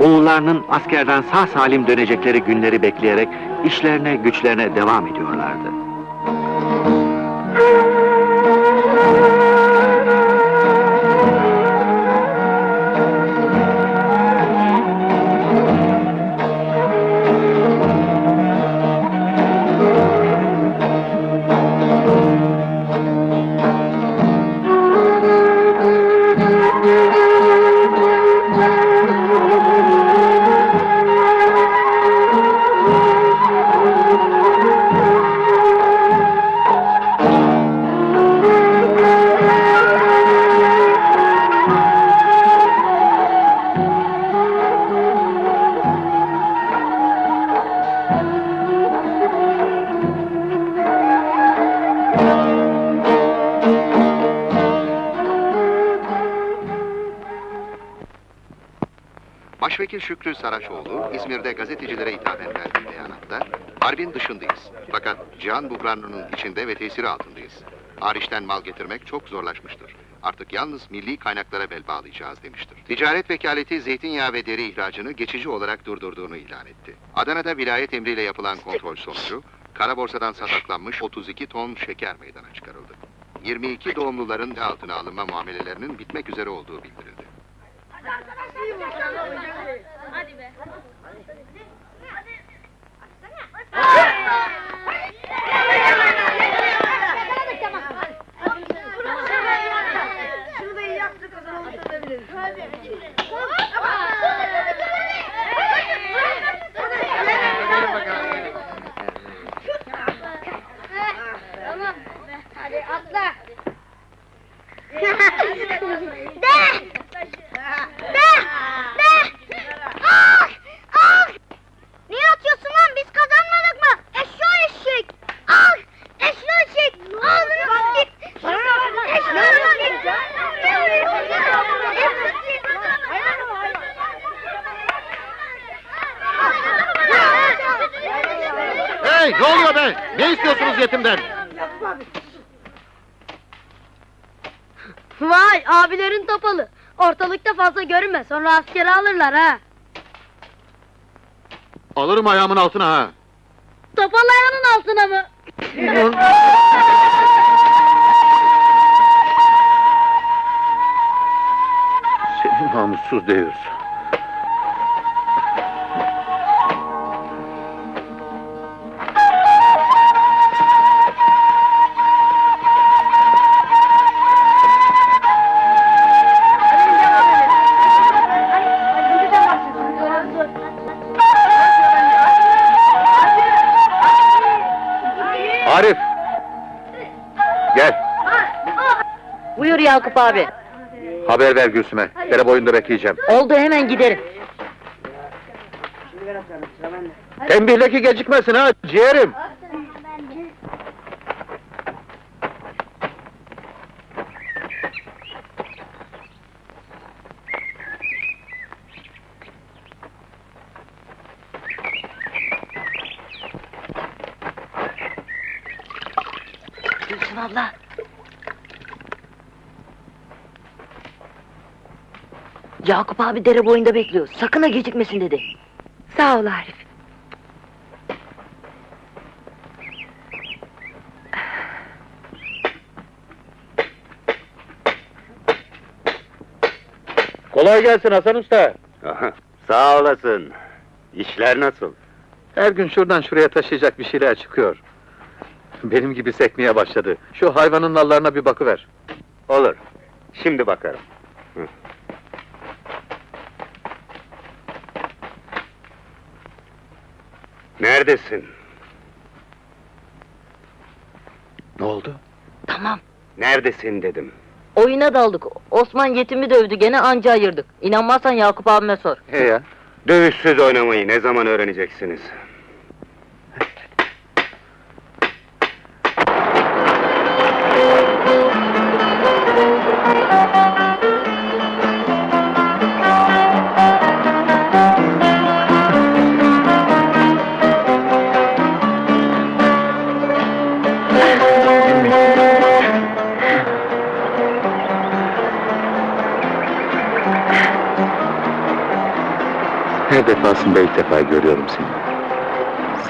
oğullarının askerden sağ salim dönecekleri günleri bekleyerek işlerine güçlerine devam ediyorlardı. Başvekil Şükrü Saraçoğlu, İzmir'de gazetecilere hitaben verdiği beyanatta, harbin dışındayız. Fakat cihan buhranının içinde ve tesiri altındayız. Hariçten mal getirmek çok zorlaşmıştır. Artık yalnız milli kaynaklara bel bağlayacağız demiştir. Ticaret vekaleti zeytinyağı ve deri ihracını geçici olarak durdurduğunu ilan etti. Adana'da vilayet emriyle yapılan kontrol sonucu, kara borsadan sataklanmış 32 ton şeker meydana çıkarıldı. 22 doğumluların altına alınma muamelelerinin bitmek üzere olduğu bildirildi. Hadi be. Şunu da iyi yaptık o zaman uzatabiliriz. Tamam. Hadi atla. De! De! De! Ah! Ah! Niye atıyorsun lan? Biz kazanmadık mı? Eşşoğlu eşek! Ah! Eşşoğlu eşek! Ağzını sikeyim! Eşşoğlu eşek! Hey ne oluyor be? Ne istiyorsunuz yetimden? Vay abilerin topalı. Ortalıkta fazla görünme sonra askere alırlar ha. Alırım ayağımın altına ha. Topal ayağının altına mı? Seni namussuz deyiz. Yakup abi. haber ver Gülsüm'e. Dere boyunda bekleyeceğim. Oldu hemen giderim. Tembihle ki gecikmesin ha, ciğerim! Gülsün abla. Yakup abi dere boyunda bekliyor. Sakın ha gecikmesin dedi. Sağ ol Arif. Kolay gelsin Hasan Usta. Sağ olasın. İşler nasıl? Her gün şuradan şuraya taşıyacak bir şeyler çıkıyor. Benim gibi sekmeye başladı. Şu hayvanın nallarına bir bakıver. Olur. Şimdi bakarım. Hı. Neredesin? Ne oldu? Tamam. Neredesin dedim. Oyuna daldık. Osman yetimi dövdü gene anca ayırdık. İnanmazsan Yakup abime sor. He ya. Dövüşsüz oynamayı ne zaman öğreneceksiniz? Her defasında ilk defa görüyorum seni.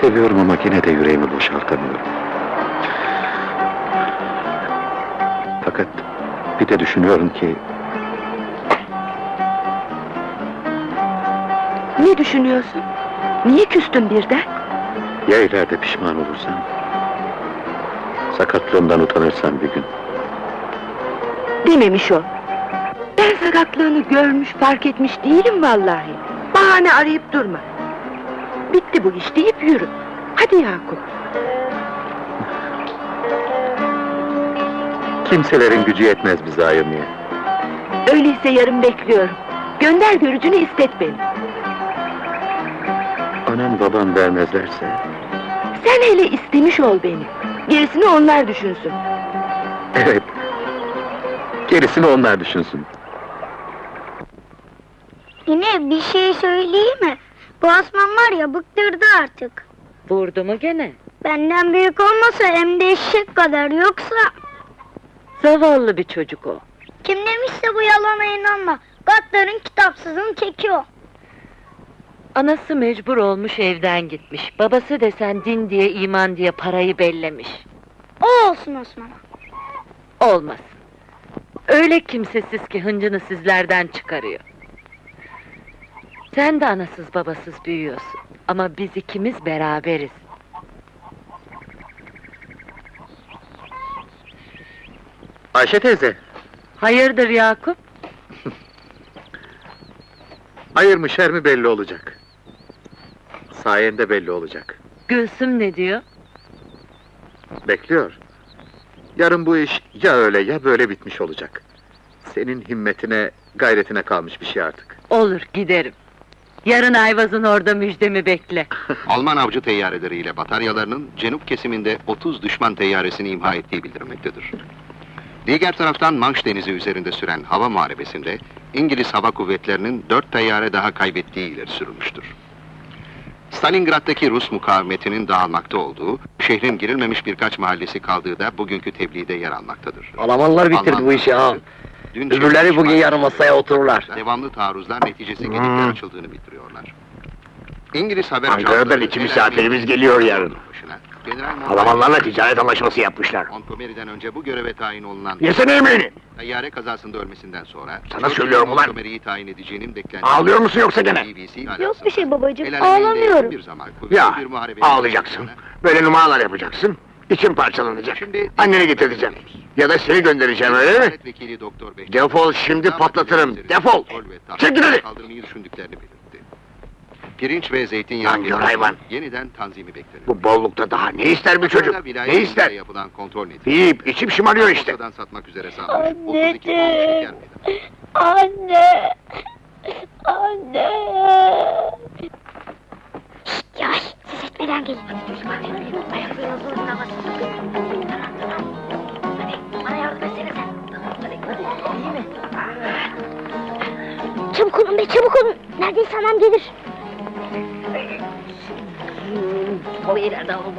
Seviyorum ama yine de yüreğimi boşaltamıyorum. Fakat bir de düşünüyorum ki Ne düşünüyorsun? Niye küstün birden? ya ileride pişman olursam? Sakatlığımdan utanırsam bir gün. Dememiş o. Ben sakatlığını görmüş, fark etmiş değilim vallahi. Bahane arayıp durma. Bitti bu iş deyip yürü. Hadi Yakup. Kimselerin gücü yetmez bizi ayırmaya. Öyleyse yarın bekliyorum. Gönder görücünü istet beni. Anam babam vermezlerse... Sen hele istemiş ol beni. Gerisini onlar düşünsün. Evet. Gerisini onlar düşünsün. Yine bir şey söyleyeyim mi? Bu Osman var ya bıktırdı artık. Vurdu mu gene? Benden büyük olmasa hem de eşek kadar yoksa... Zavallı bir çocuk o. Kim demişse bu yalana inanma. Gatların kitapsızını çekiyor. Anası mecbur olmuş evden gitmiş. Babası desen din diye iman diye parayı bellemiş. O olsun Osman'a. Olmaz. Öyle kimsesiz ki hıncını sizlerden çıkarıyor. Sen de anasız babasız büyüyorsun. Ama biz ikimiz beraberiz. Ayşe teyze, Hayırdır Yakup? hayır mı şer mi belli olacak. Sayende belli olacak. Gülsüm ne diyor? Bekliyor. Yarın bu iş ya öyle ya böyle bitmiş olacak. Senin himmetine, gayretine kalmış bir şey artık. Olur giderim. Yarın Ayvaz'ın orada müjdemi bekle. Alman avcı teyyareleriyle bataryalarının Cenup kesiminde 30 düşman teyyaresini imha ettiği bildirilmektedir. Diğer taraftan Manş Denizi üzerinde süren hava muharebesinde İngiliz Hava Kuvvetleri'nin 4 teyyare daha kaybettiği ileri sürülmüştür. Stalingrad'daki Rus mukavemetinin dağılmakta olduğu, şehrin girilmemiş birkaç mahallesi kaldığı da bugünkü tebliğde yer almaktadır. Almanlar bitirdi Alman bu işi ağam. Dün Öbürleri bugün yarın masaya otururlar. Devamlı taarruzlar neticesi gedikler Hmm. açıldığını bildiriyorlar. İngiliz haber Ankara'dan iki misafirimiz geliyor yarın. Almanlarla ticaret anlaşması yapmışlar. Montgomery'den önce bu göreve tayin olunan Yesene yemeğini! tayyare kazasında ölmesinden sonra Sana söylüyorum ulan. Montgomery'yi tayin edeceğinin beklendiği Ağlıyor musun yoksa gene? BBC Yok bir şey babacığım, El alemiyle ağlamıyorum. bir zaman kuvvetli Ya, bir ağlayacaksın. Böyle numaralar yapacaksın. İçin parçalanacak. Şimdi Anneni getireceğim. Ya da seni göndereceğim öyle mi? Doktor Defol şimdi patlatırım. Defol! Çekil hadi! Kaldırmayı düşündüklerini belirtti. Pirinç ve zeytinyağı fiyatlarının hayvan! Yeniden tanzimi bekleniyor. Bu bollukta daha ne ister bir çocuk? Ne ister? Yapılan kontrol neticesinde Yiyip içip şımarıyor işte. Borsa'dan satmak üzere salmış 32 ton şeker meydana. Anne! Anne! Şşt yavaş! Ses etmeden gelin. Hadi çocuklar. Ayaklarınızı Çabuk olun be çabuk olun. Neredeyse anam gelir. O ileride alalım.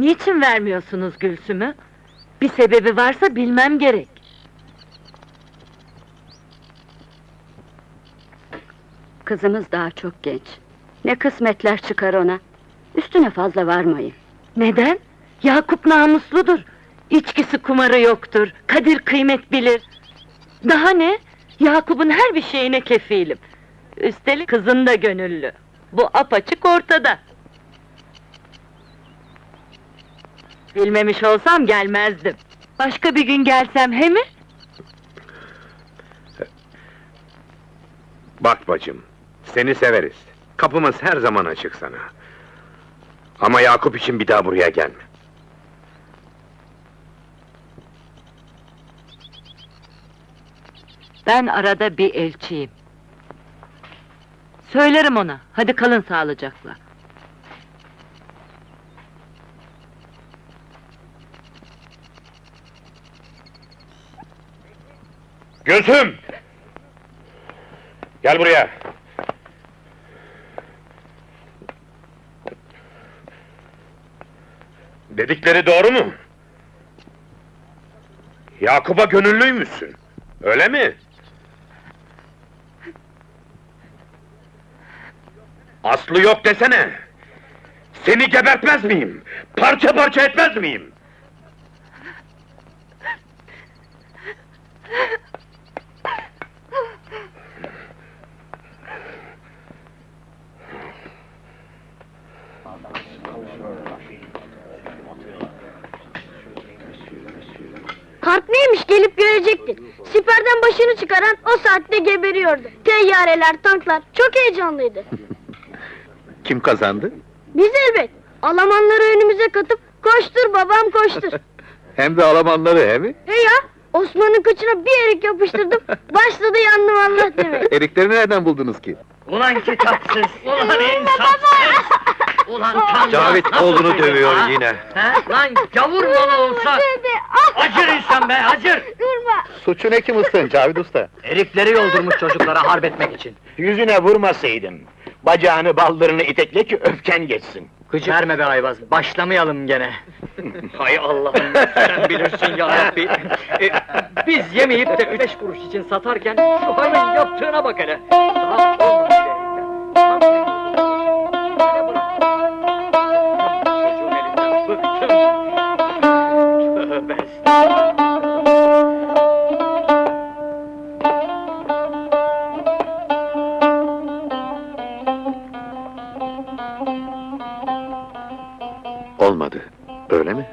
Niçin vermiyorsunuz Gülsüm'ü? Bir sebebi varsa bilmem gerek. Kızımız daha çok genç. Ne kısmetler çıkar ona. Üstüne fazla varmayın. Neden? Yakup namusludur. İçkisi kumarı yoktur. Kadir kıymet bilir. Daha ne? Yakup'un her bir şeyine kefilim. Üstelik kızın da gönüllü. Bu apaçık ortada. Bilmemiş olsam gelmezdim. Başka bir gün gelsem he mi? Bak bacım, seni severiz. Kapımız her zaman açık sana. Ama Yakup için bir daha buraya gelme. Ben arada bir elçiyim. Söylerim ona. Hadi kalın sağlıcakla. Gözüm! Gel buraya. Dedikleri doğru mu? Yakup'a gönüllüymüşsün. Öyle mi? Aslı yok desene. Seni gebertmez miyim? Parça parça etmez miyim? Harp neymiş gelip görecektin. Siperden başını çıkaran o saatte geberiyordu. Teyyareler, tanklar çok heyecanlıydı. Kim kazandı? Biz elbet. Almanları önümüze katıp koştur babam koştur. Hem de Almanları he mi? He ya Osman'ın kıçına bir erik yapıştırdım. Başladı yandım Allah demek. Erikleri nereden buldunuz ki? Ulan kitapsız, ulan insafsız! Ulan tam Cavit oğlunu dövüyor yine. He? Lan gavur malı olsa! Acır insan be acır! Durma. Suçu ne ki mıstın Cavit Usta? Erikleri yoldurmuş çocuklara harp etmek için. Yüzüne vurmasaydın. Bacağını baldırını itekle ki öfken geçsin. Gıcık. Verme be Ayvaz, başlamayalım gene. Hay Allah'ım, sen bilirsin ya Rabbi. E, biz yemeyip de üç beş kuruş için satarken şu hayvan yaptığına bak hele. Daha olmamış sen- Çocuğun elinden bıktım. Olmadı. Öyle mi?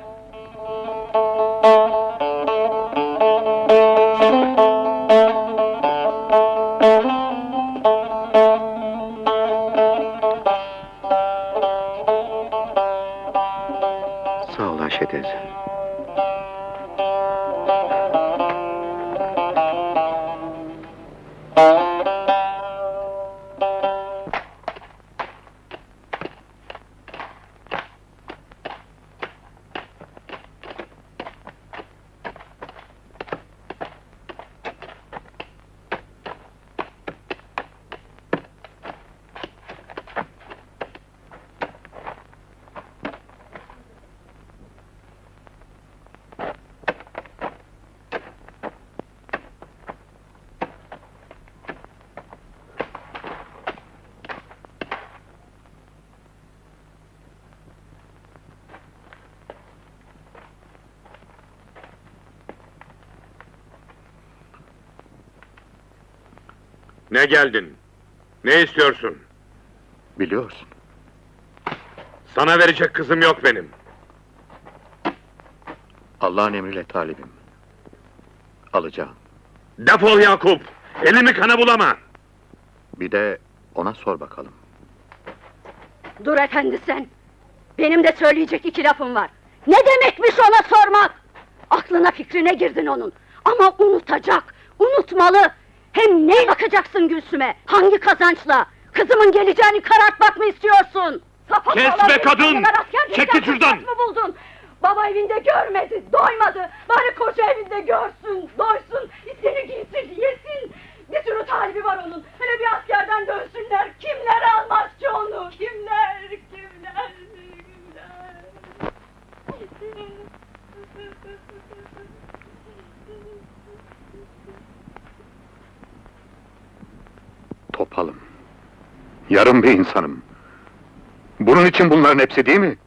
Sağ ol Ayşe teyze. Ne geldin? Ne istiyorsun? Biliyorsun. Sana verecek kızım yok benim. Allah'ın emriyle talibim. Alacağım. Defol Yakup! Elimi kana bulama! Bir de ona sor bakalım. Dur efendi sen! Benim de söyleyecek iki lafım var. Ne demekmiş ona sormak? Aklına fikrine girdin onun. Ama unutacak, unutmalı. Hem ne bakacaksın Gülsüm'e? Hangi kazançla? Kızımın geleceğini karartmak mı istiyorsun? Sapa Kes be kadın! Çekil diyecek şuradan! mı buldun? Baba evinde görmedi, doymadı. Bari koca evinde görsün, doysun, seni giysin, yesin. Bir sürü talibi var onun. Hele bir askerden dönsünler. Kimler almaz ki onu? Kimler, kimler? Topalım. Yarım bir insanım. Bunun için bunların hepsi değil mi?